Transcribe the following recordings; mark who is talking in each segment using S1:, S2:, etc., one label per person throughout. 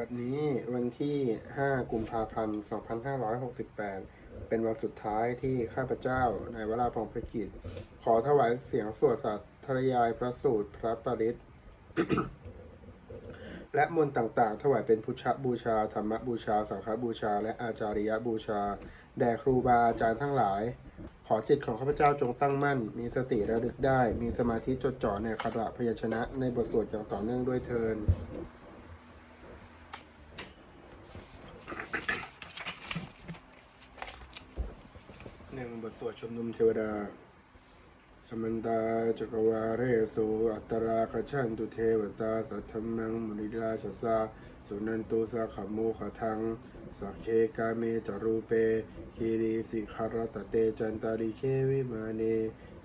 S1: บัดนี้วันที่ 5 กุมภาพันธ์ 2568 เป็นวันสุดท้ายที่ข้าพเจ้านายวราพงศ์พกิจ ขอถวายเสียงสวดสัตย์ทรยายพระสูตรพระปริตและมนต์ต่างๆ ถวายเป็นพุทธบูชา ธรรมบูชา สังฆบูชา และอาจาริยบูชา แด่ครูบาอาจารย์ทั้งหลาย ขอจิตของข้าพเจ้าจงตั้งมั่น มีสติระลึกได้ มีสมาธิจดจ่อในคาถาพยัญชนะในบทสวดอย่างต่อเนื่องด้วยเทิน หนึ่งบทสวด ชุมนุมเทวดา สมันตาจักวาเรสุอัตตราคชันตุเทวตาสัทธมังมุนิราชสาสุนันตุสาขโมขทังสักเคกาเมจารูเปคีรีสิขารตเตจันตาริเควิมาเน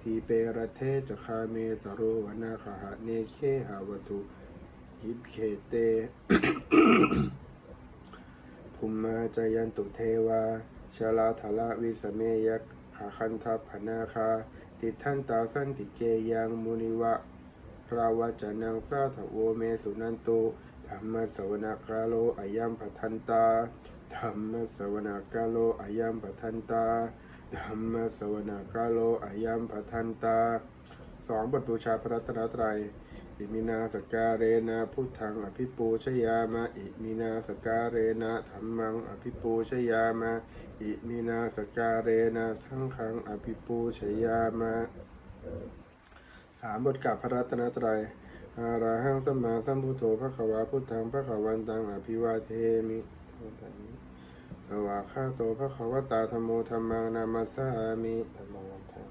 S1: ทีเปรเทจคาเมตโรวนาคหะเนเคหาวตุยิบเขเตภูมิมาจายันตุเทวาชาลาธละวิสเมยัก ขาคันทัพนาคา ติทันตาสันติเกยังมุนิวะราวจนังสาทโวเมสุนันตุธรรมสวนากาโลอายัมปทันตาธรรมสวนากาโลอายัมปทันตาธรรมสวนากาโลอายัมปทันตาสองบทบูชาพระรัตนตรัย อิมินาสการเรนะพุทธังอภิปูชยามะอิมินาสการเรนะธรรมังอภิปูชยามะอิมินาสการเรนะสังฆังอภิปูชยามะสามบทกับพระรัตนตรัยอาราหังสัมมาสัมพุทโธพระขวาพุทธังพระขวันตังอภิวาเทมิสวากขาโตพระขวตาธรรมโมธรรมังนามาสามิธรรมังวันทามิ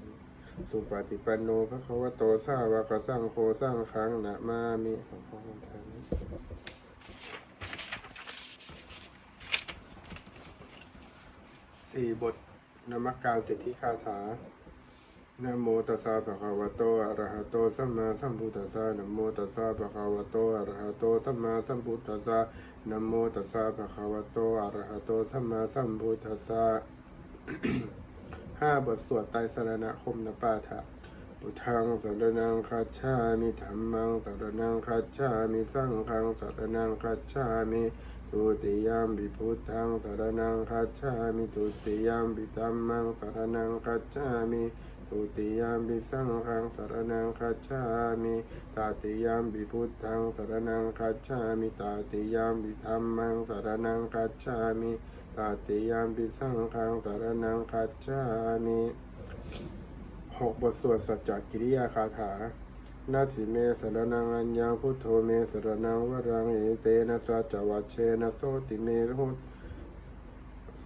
S1: สุปฏิปันโนพระคะวะโตสาวกสังโฆสร้างครั้งนะมามิสังฆวันทามิสี่บทนมักการสิทธิคาถานะโมตัสสะภะคะวะโตอะระหะโตสัมมาสัมพุทธัสสะนะโมตัสสะภะคะวะโตอะระหะโตสัมมาสัมพุทธัสสะนะโมตัสสะภะคะวะโตอะระหะโตสัมมาสัมพุทธัสสะ ห้าบทสวดไตรสรณคมนปาฐะพุทธังสรนังคัจฉามิธรรมังสรนังคัจฉามิสังฆังสรนังคัจฉามิทุติยามปิพุทธังสรนังคัจฉามิทุติยามปิธัมมังสรนังคัจฉามิทุติยามปิสังฆังสรนังคัจฉามิตาติยามปิพุทธังสรนังคัจฉามิตาติยามปิธัมมังสรนังคัจฉามิ ตาติยามปิสังฆังสารนังคัจฉามิหกบทสวดสัจจกิริยาคาถานาทิเมสรนังอัญญังพุทโธเมสรนังวรังเอเตนะสัจวัชเชนะโสติเมโห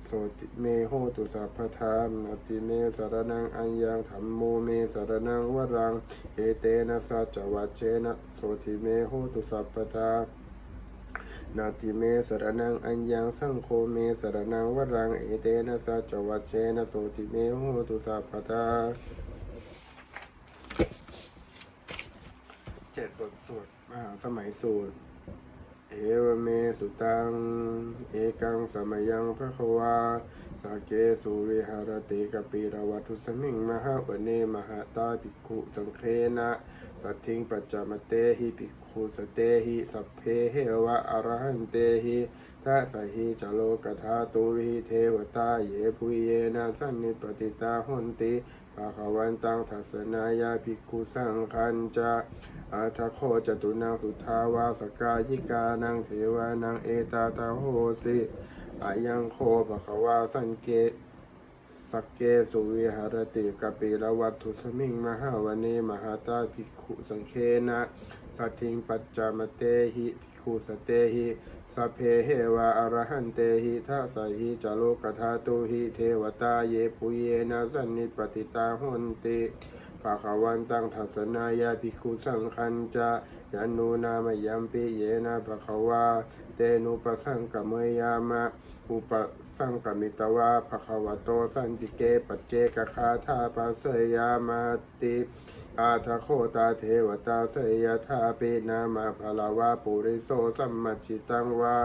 S1: โสติเมโหตุสัพพทามนาติเมสรนังอัญญังธรรมโมเมสรนังวรังเอเตนะสัจวัชเชนะโสติเมโหตุสัพพทา นาติเมสรนังอัญญังสังโฆเมสรนังวรังเอเตนะสัจวัชเชนะโสติเมโหตุสัพพทาเจ็ดบทสวดมหาสมัยสูตร เอวเมสุตัง เอกังสมัยังพระควาสาเกสุวิหารติกปิรวัตุสมิงมหาวเนมหาตาภิกุสังเคนะ สัทธิงปัจจามเตหิภิกขุสเตหิสัพเพเหวะอรหันเตหิทัสหิจโลกธาตุวิเทวตาเยปุเยนะสันนิปติตาหุนติภาควันตังทัสนายาภิกขุสังคันจะอาทโคจตุนางสุทาวาสกายิกานังเทวานังเอตาตาโหสิอายังโคภะคะวาสันเก สักเกสุวิหารติกปิรวัตถุสมิงมหาวเนมหาตาภิกขุสังเคนะสัทิงปัจจามเตหิภิกขุสเตหิสัพเพเหวะอรหันเตหิทัสสหิจโลกธาตุหิเทวตาเยปุเยนะสันนิปติตาหุนติภาควันตังทัสนายาภิกขุสังคันจะยันนูนามยัมปิเยนะภะควาเตนุปสังกเมยามะอุป สังกมิตวาภะควโตสันติเกปัจเจกคาธาปัสยามาติอาทโคตาเทวตาสยธาปินามาภลาวาปุริโสสัมมัจจิตังวา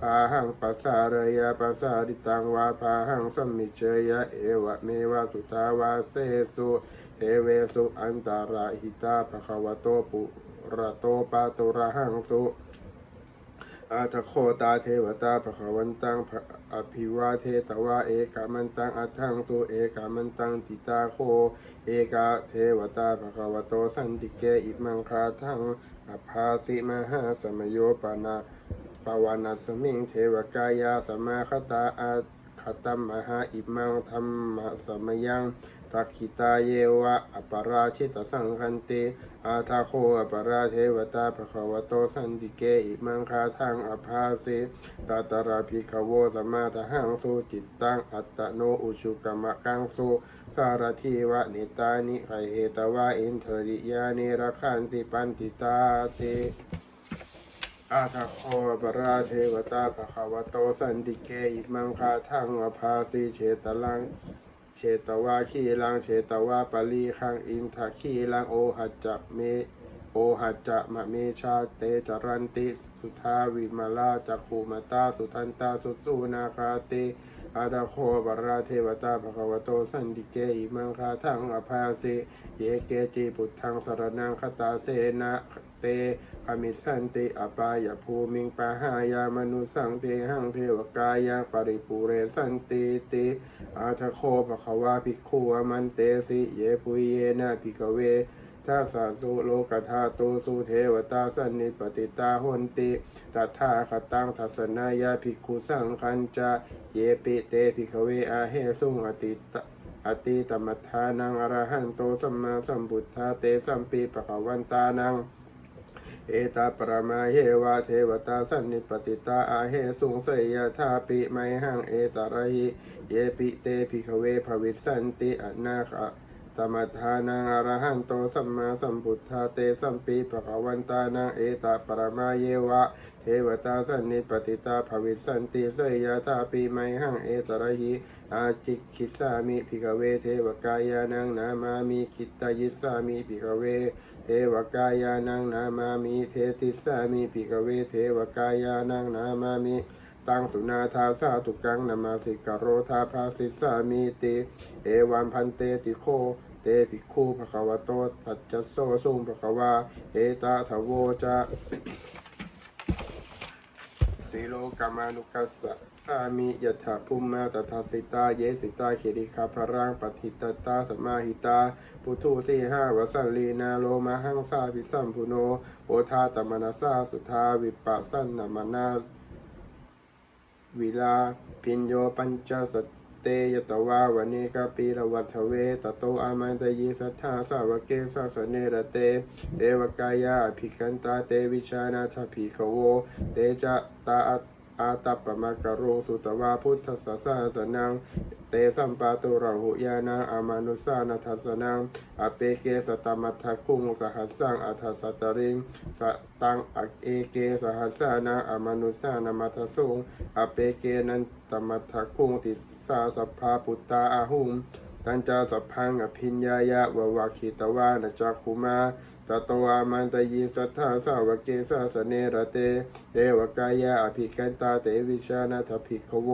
S1: พาหังปัสสารยาปัสสาริตังวาพาหังสัมมิเชยะเอวะเมวะสุทาวาเสสุเทเวสุอันตาราหิตาภะควโตปุระโตปาตุระหังสุ อาทโคตาเทวตาภคะวันตังภะอภิวาเทตวาเอกามันตังอัตถังสุเอกามันตังติตาโค เอกาเทวตาภคะวโตสันติเกอิมังคาทังอภาสิมหาสมโยปนาปวานาสมิงเทวกายาสมาคตาอาคตัมมหาอิมังธรรมสมยังทักขิตาเยวะอปราชิตสังคันติอาทาโคอปราเทวตาภควโตสันติเกอิมังคาทังอภาสิตาตระภิกขโวสมมาทหังสุจิตตังอัตโนอุชุกรรมกังสุสารทีวะนิตานิไขเหตวะอินทริยานิรักขันติปันติตาติอาทาโคปราเทวตาภควโตสันติเกอิมังคาทังอภาสีเฉตลัง เฉตวาขีลังเฉตวาปลีขังอินทขีลังโอหัจจะเมโอหัจจะมะเมชาเตจรันติ สุทาวิมาลาจักขูมตาสุทันตาสุสูนาคาเตอาดาโคปราเทวตาภะคะวโตสันติเกอิมังคาทังอภาสิเยเกจิปุตทังสารนังคตาเสนะ เตอมิสันติอปายภูมิงปะหายามนุสังเทหังเทวกายาปริปูเรสันติติอาทโคภควาภิกขุอมันเตสิเยปุเยนะภิกเวทัสสะสุโลกธาตุสุเทวตาสันิปติตาหนติตัทธาคตังทัสนายาภิกขุสังคัญจะเยปิเตภิกเวอาเหสุงอติตอติตมัฏฐานังอรหันโตสัมมาสัมพุทธาเตสัมปีปะคะวันตานัง เอตาปรมาเยวาเทวตาสันนิปติตาอาเหสุงเสยยธาปิไมหังเอตระหิเยปิเตภิกขเวภวิสันติอนาคะตมัฏฐานังอรหันโตสัมมาสัมพุทธาเตสัมปีปะคะวันตานังเอตาปรมาเยวะ เทวตาสันนิปติตาภวิสันติเสยยธาปิไมหังเอตระหิอาจิคิสามิภิกขเวเทวกายานังนามามิคิตายิสามิภิกขเว เทวกายานังนามามิเทติสามิปิกเวเทวกายานังนามามิตังสุนาทาสาตุกังนามาสิกโรธาภาสิสามิติเอวันพันเตติโคเตปิคูภควโตปัจจโซสุงภควาเอตาทโวจะ สีโลกามานุกัสสะสามิยถาภูมิมาตถาสิตา เยสิตาเขริคาพรังปฏิตตาสมาหิตา ปุถุสีห้าวสันลีนาโลมาหังสาพิสัมพุโนโอทาตมนาสาสุทาวิปัสสันนามนาวิลาพิญโยปัญจสัต เตยตวาวเนกาปีรวัฏเวตโตอามันตยิสัทธาสาวเกสาสเนระเตเดวกายาภิกันตาเตวิชานาทภิกขโว เตจะตาอัตอาตัปปมะกะโรสุตวาพุทธสสสนังเตสัมปาตุระหุยานาอามานุสานัทสนังอเปเกสตมัทธคุงสหัสสังอัทสัตตริงสตังอเอเกสหัสสานาอามานุสานามัทสุงอเปเกนันตมัทธคุงติสาสัพพาปุตตาอาหุงตันจาสัพพังอภิญญายะวะวะคิตวานจักขุมาตตวามันตยิสัทธาสาวเกสาสเนระเตเทวกายะอภิกันตาเตวิชานาทภิกขโว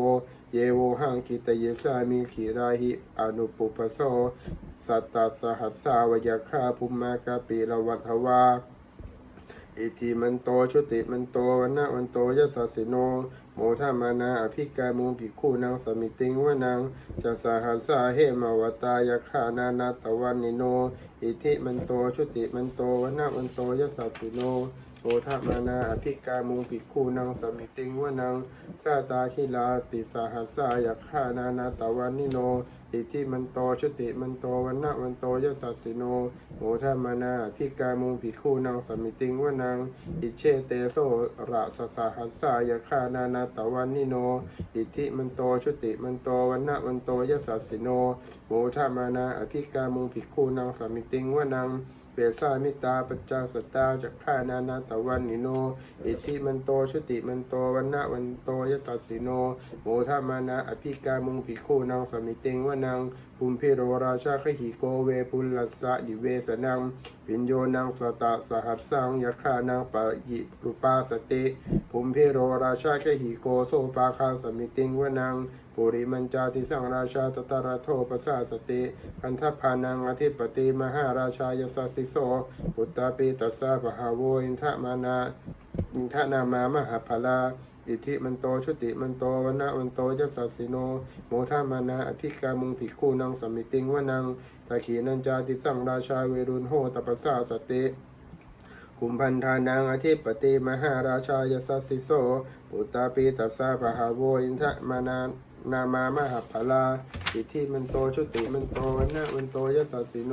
S1: เยโวหังกิตเยสามิขีราหิอนุปุปโสสัตตสหัสสาวยาคาภุมมากาปีละวัฏวา อิทิมันโตชุติมันโตวันนะวันโตยสสสิโน โมทามานาอภิกามุภิกขุนางสมิติงวนังจะสหัสสาเหมาวตายาคานานาตวันนิโน อิทิมันโตชุติมันโตวันนะวันโตยสสสิโนโมทามานาอภิกามุภิกขุนางสมิติงวนังสาตาคิลาติสหัสสายาคานานาตวันนิโน อิทิมันโตชุติมันโตวันนะวันโตยสสสิโนโมทามานาพิกามุงภิกขุนางสมิติงวานางอิเชเตโสระสสหัสสายาคานานาตวันนิโน อิทิมันโตชุติมันโตวันนะวันโตยสัสสิโนโมทามานาอภิกามุงภิกขุนางสมิติงวานาง เปสามิตาปัจจาสตาจักขานานาตะวันนิโน อิทิมันโตชุติมันโตวันนะวันโตยสัสสิโนโมทามานาอภิกามุงภิกขุนางสมิติงวนังภูมิเพโรราชาขหิโกเวปุลลัสสะดิเวสนังปิญโยนังสตะสหัสสังยคานังปะยิรุปาสติภูมิเพโรราชาขหิโกโสปาคาสมิติงวนัง ปุริมัญจาติสังราชาตตระโทปสาสติพันธพานังอธิปติมหาราชายสัสสิโสปุตตาปิตัสสะปะหาโวอินทะมานาอินทนามามหาภลาอิทธิมันโตชุติมันโตวนะมันโตยสัสสิโนโมทามานาอภิกามุงภิกขุนังสมมิติงวนังตะขีนันจาติสังราชาเวรุณโหตปัสสาสติคุมพันธานังอธิปติมหาราชายสัสสิโสอุตตาปีตัสสะปะหาโวอินทะมานา นามามหาภลาสิทธิมันโตชุติมันโตวนะมันโตยสัสสิโน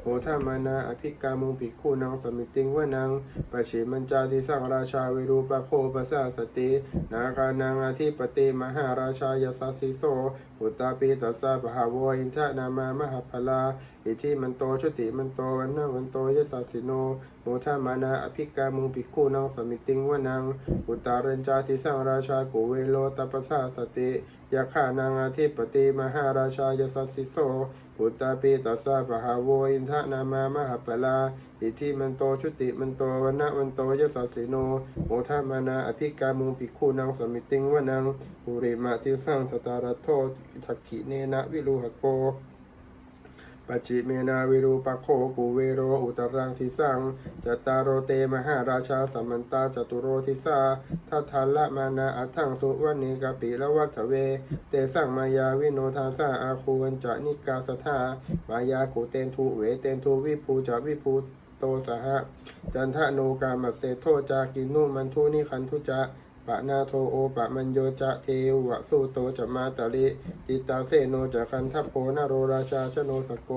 S1: โหทามานาอภิกามุงภิคู่นางสมิติงวนังปชิมันจาติสังราชาเวรูปโคปะสาสติ นาคานางอธิปติมหาราชายสัสสิโส อุตตาปีตัสสะปะหาโวอินทะนามามหาภลา อิทิมันโตชุติมันโตวันนาวันโตยสัสสิโนโมทามานาอภิกามุงปิคูนังสมิติงวนัง อุตตารัญจาติสังราชากุเวโลตปสสะสติยาฆานางอาทิปติมหาราชายสัสสิโส พุตตาปีตัสสะปะหาโวอินทะนามามหาปลาอิทธิมันโตชุติมันโตวันนะวันโตยสสสิโนโมทามานาอภิกามุงปิคูนังสมิติงวนังปุริมาติสังทตารโททักขิเนนะวิรูหโก ปัจิเมนาวิรูปโคกุเวโรอุตรังทิสังจตารโรเตมหาราชาสัมมันตาจตุโรทิสาทัทธละมานาอัตถังสุวันีกปิละวัฏเว เตสังมายาวิโนทาสาอาคูวันจะนิกาสธามายากุเตนทุเวเตนทุวิภูจะวิภูโตสหะจันทะโนกามัสเสโทจากินุมันทุนิคันทุจะ ปะนาโทโอปะมัญโยจะเทวะสุโตจะมาตะลิจิตาเซโนจะคันทัพโพนาโรราชาชโนสโก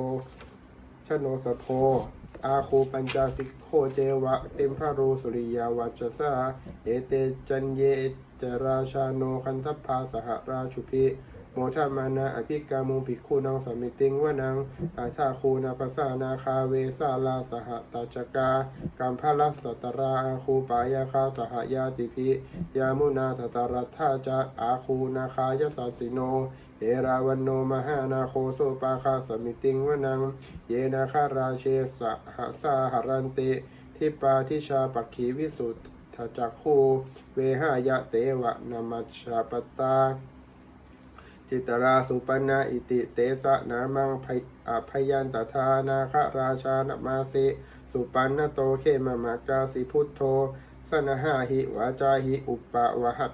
S1: ชโนสโพอาคูปัญจสิกโคเจวะเต็มพระรูสุริยาวัจสาเอเตจันเยจราชาโนคันทัพพาสหราชุพิ โมทามานาอภิกามุงภิกขุนังสมิติงวนังอาชาคูนาปสานาคาเวสาลาสหตาจกากัมพลัสสตราอาคูปายาคาสหยาติพิยามุนาตตรัทธาจะอาคูนาคายสัสสิโนเอราวันโนมหานาโคโซปาคาสมิติงวนัง เยนาคาราเชสหสาหรันติทิปาทิชาปักขีวิสุทธจักคูเวหายะเตวะนามัชชาปตา จิตราสุปันนาอิติเตสะนามังพยอพยันตถานาคราชานมาสิสุปันนโตเขมมากาสิพุทโธสนหาหิวาจาหิอุปปะวะหัต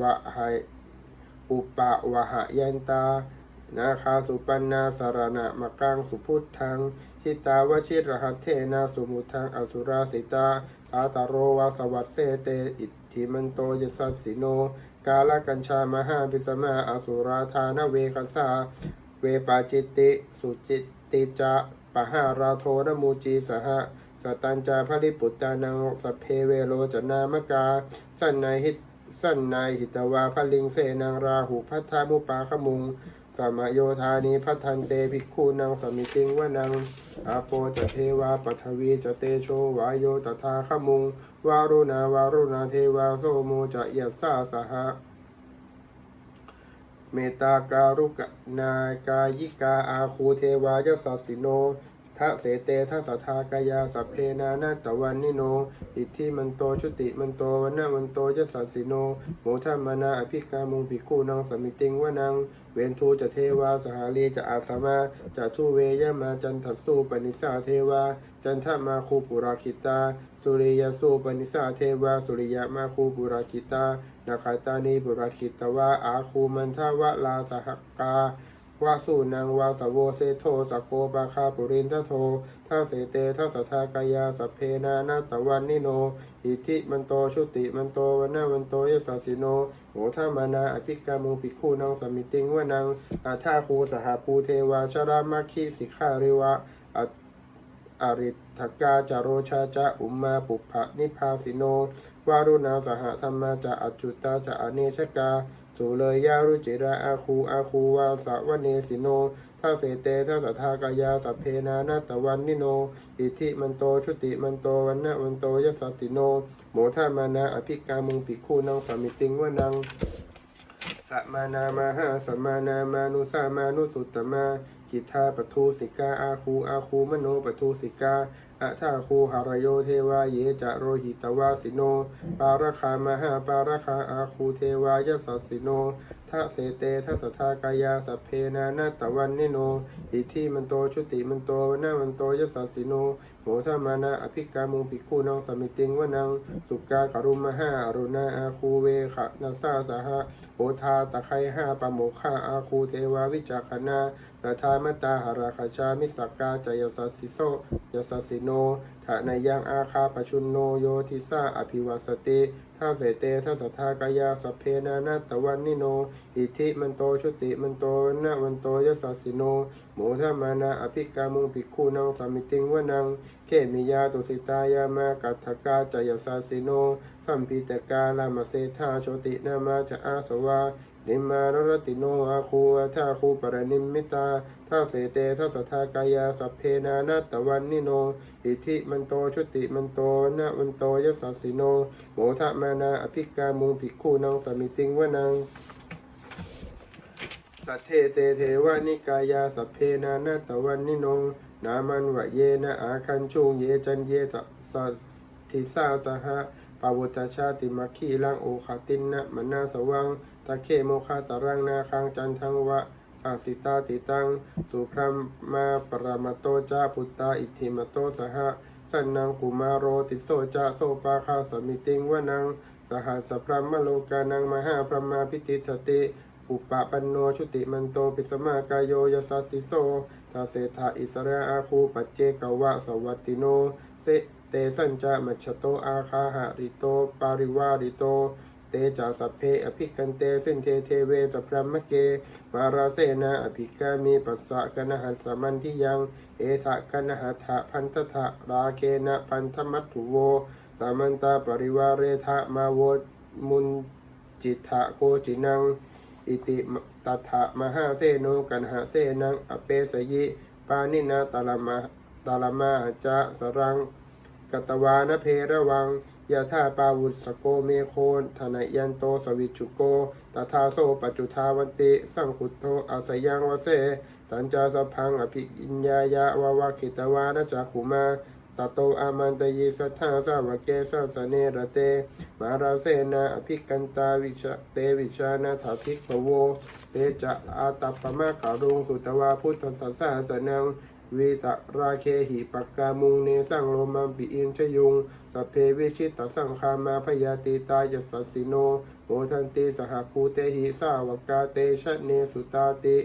S1: วะหยอุปปะวะหยันตา นาคาสุปันนาสารณะมะกังสุพุทธังทิตาวชิรหัตเทนาสุมุทังอสุราสิตาอาตาโรวาสวัสเสเตอิทธิมันโตยสัสสิโน กาลกัญชามหาปิสมาอสุราธานเวคสาเวปาจิตติ สุจิตติจะปะหาราโทนมูจีสหะสตัญจาภริปุตตานังสเพเวโรจนามกา สันนายหิตสันนายหิตวาพลิงเสนังราหุพัทธามุปาขมุง สมโยธานิพัทันเตภิกขุนังสมิติงวนังอาโปจะเทวาปัทวีจะเตโชวายโยตถาขมุง วารุณาวารุณาเทวาโสโมจะยัสสาสหะเมตตาการุกนา กายิกาอาคูเทวายสัสสิโน ทะเสเตทะสัทธากายาสัพเพนานาตวันนิโน อิทธิมันโตชุติมันโตวันนะมันโตยสัสสิโนโมทัมมานาอภิกามุงภิกขุนังสมิติงวนังเวนทูจะเทวาสหาลีจะอาสมาจะทุเวยมาจันทัสสูปนิสาเทวา จันทมาคูปุราคิตา สุริยสูปนิสาเทวา สุริยมาคูปุราคิตานาคาตานีปุราคิตวะอาคูมันทวะลาสหกา วาสูนังวาสโวเซโทสโกปาคาปุรินทโททัเสเตทัสทากายาสเพนานาตวันนิโน อิทิมันโตชุติมันโตวันนาวันโตยสัสสิโนโหทามานาอภิกามุภิกขุนังสมิติงวนังอาทาคูสหภูเทวาชรามาคีสิกขาริวะอริทกาจาโรชาจะอุมมาปุพพะนิพพาสิโนวารุณาสหธรรมาจะอจจุตาจะอเนชกา สุเลยยารุจิราอาคูอาคูวาสะวะเนสิโนทัเสเตทัสทากายาสัพเพนานาตวันนิโน อิทิมันโตชุติมันโตวันนะวันโตยสัสติโน โมทามานาอภิกามุงปิคูนังสามิติงวนังสัมมานามาหาสัมมานามานุสามานุสุตตมากิทาปทูสิกาอาคูอาคูมโนปทูสิกา อะทาคูหารโยเทวาเยจะโรหิตวาสิโน ปาราคามหาปาราคาอาคูเทวายสัสสิโนทะเสเตทัสสทธากายาสัพเพนานาตะวันนิโน อิทิมันโตชุติมันโตวนามันโตยสัสสิโนโมทมานาอภิกามุงภิกขุนังสมิติงวนัง สุกากรุมหาอรุณาอาคูเวขะนาซาสหะโอทาตะไคห้าปะโมฆาอาคูเทวาวิจักขณาตถามตาหราคาชามิสักกาจยสัสสิโสยสัสสิโนทะนายังอาคาปชุนโนโยทิสาอภิวัสติ ท่าเสเตทัสทากายาสเพนานาตวันนิโน อิทิมันโตชุติมันโตนะวันโตยสัสสิโนโมทมานาอภิกามุงภิกขุนังสามิติงวนัง เขมิยาตุสิตายามากัตถกาจยสัสสิโนสัมพิตกาลามาเสธาโชตินามาจะอาสวา นิมมานรติโนอาคูอัทาคูปรนิมมิตาท่าเสเตทัสสทากายาสัพเพนานาตวันนิโน อิทิมันโตชุติมันโตนะวันโตยสัสสิโนโมทะมานาอภิกามุงภิกขุนังสมิติงวนังสัทเทเตเทวานิกายาสัพเพนานาตวันนิโน นามันวะเยนะอาคันชุงเยจันเยสัสทิสาสหะปาวุตชาติมัคคีลังโอคาตินนะมนาสวัง ตะเคโมคาตรังนาคังจันทังวะอาสิตาติตัง สุพรมมาปรามโตจาพุตตาอิทิมโตสหะสันนังกุมารโรติโสจาโสปาคาสมิติงวนัง สหัสพรหมโลกานังมหาพรมาพิติทติอุปปันโนชุติมันโตปิสมากายโยยสัสสิโสทาเสธาอิสระอาคูปัจเจกวะสวัตติโนเสเตสัญจามัชโตอาคาหาริโต ปาริวาริโต เตจาสัพเพอภิกันเตสินเทเทเวสัพรมเก มาราเสนาอภิกามีปัสสะกนหัสมันทิยังเอทะกนหัทะพันทะราเคนะพันธมัตถุโวสามันตาปริวาเรทะมาโวมุนจิตะโกจินัง อิติตถะมหาเสโนกันหาเสนังอเปสยิปานินาตาลมาตาลมาจะสรังกตวานเพระวัง ยะธาปาวุสโกเมโคนธนยันโตสวิจุโกตถาโซปัจจุทาวันติ สังคุโตอาสยังวเสสัญจาสพังอภิอิญญายะวาวาคิตวานจักขุมาตโตอามันตยิสัทธาสาวเกสัสเนระเต มาราเสนาอภิกันตาวิชาเตวิชานาถาภิกขโว เตจะอาตัปปะมะขารุงสุตวาพุทธสัสสะสนัง วิตะราเคหิปักกามุงเนสังโลมัมปิอินชยุงสพเพวิชิตตสังคามาพยาติตายสัสสิโนโมทันติสหภูเตหิสาวกาเตชะเนสุตาติ